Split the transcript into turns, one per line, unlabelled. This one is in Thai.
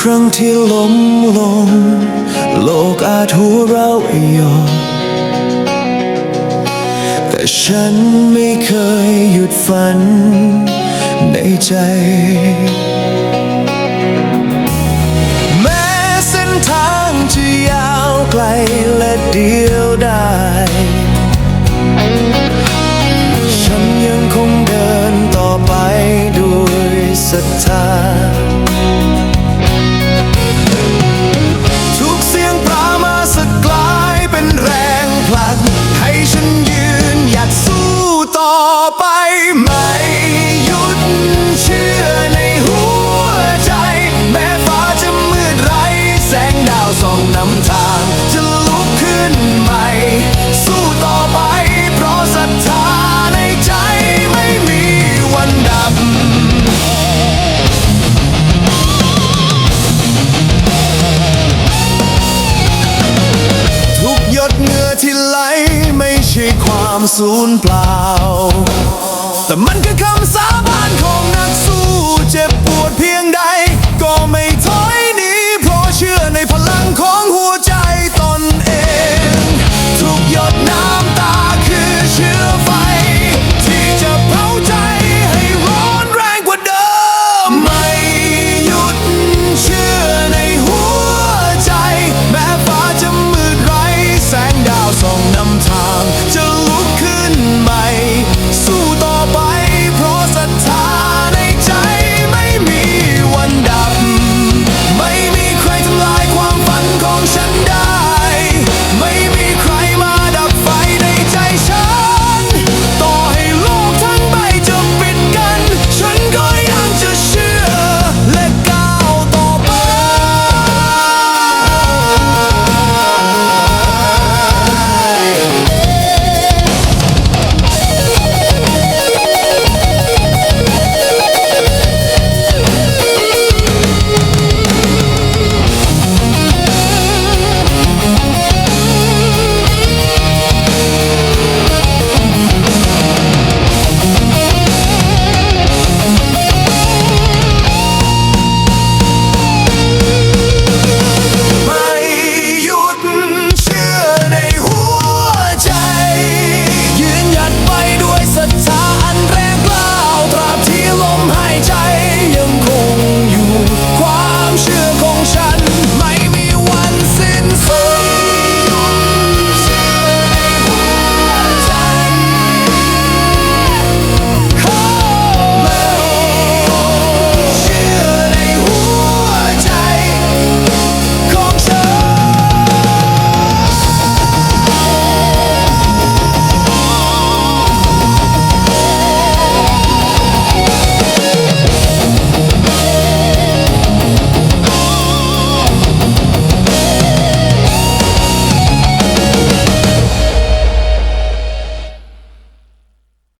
ครั้งที่ล้มลง โลกอาจหัวเราะยอมแต่ฉันไม่เคยหยุดฝันในใจแม้เส้นทางจะยาวไกลและเดียว ความสูญเปล่า แต่มันคือคำสาบานของนักส 梦想的。